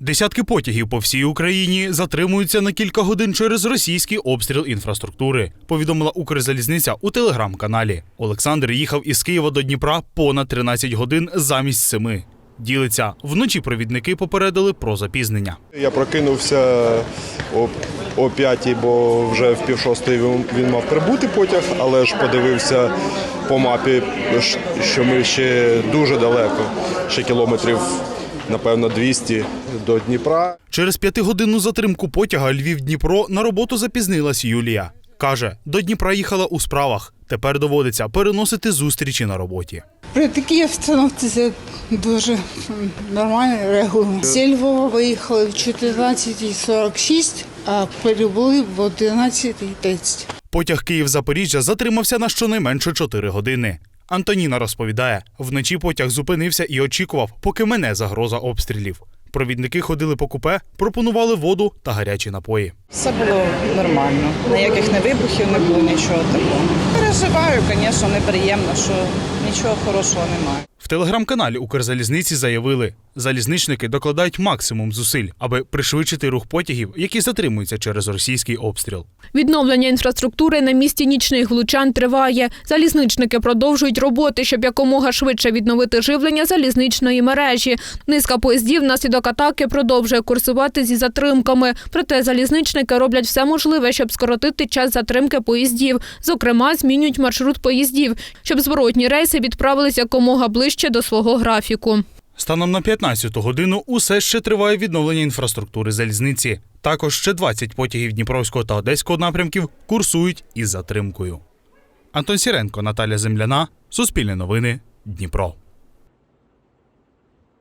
Десятки потягів по всій Україні затримуються на кілька годин через російський обстріл інфраструктури. Повідомила Укрзалізниця у телеграм-каналі. Олександр їхав із Києва до Дніпра понад 13 годин замість семи. Ділиться вночі. Провідники попередили про запізнення. Я прокинувся о, о п'ятій, бо вже в пів шостої він, мав прибути потяг, але ж подивився по мапі, що ми ще дуже далеко, ще кілометрів, напевно, 200 до Дніпра. Через п'ятигодинну затримку потяга Львів-Дніпро на роботу запізнилась Юлія. Каже, до Дніпра їхала у справах. Тепер доводиться переносити зустрічі на роботі. При такій обстановці це дуже нормально реагуємо. Зі Львова виїхали в 14.46, а прибули в 11.30. Потяг Київ-Запоріжжя затримався на щонайменше 4 години. Антоніна розповідає, вночі потяг зупинився і очікував, поки мене загроза обстрілів. Провідники ходили по купе, пропонували воду та гарячі напої. Все було нормально. Ніяких не вибухів не було, нічого такого. Переживаю, звісно, неприємно, що нічого хорошого немає. В телеграм-каналі Укрзалізниці заявили, залізничники докладають максимум зусиль, аби пришвидшити рух потягів, які затримуються через російський обстріл. Відновлення інфраструктури на місці нічних влучань триває. Залізничники продовжують роботи, щоб якомога швидше відновити живлення залізничної мережі. Низка поїздів внаслідок атаки продовжує курсувати зі затримками. Проте залізничники роблять все можливе, щоб скоротити час затримки поїздів. Зокрема, змінюють маршрут поїздів, щоб зворотні рейси відправились якомога ближче до свого графіку. Станом на 15-ту годину усе ще триває відновлення інфраструктури залізниці. Також ще 20 потягів Дніпровського та Одеського напрямків курсують із затримкою. Антон Сіренко, Наталя Земляна, Суспільне новини, Дніпро.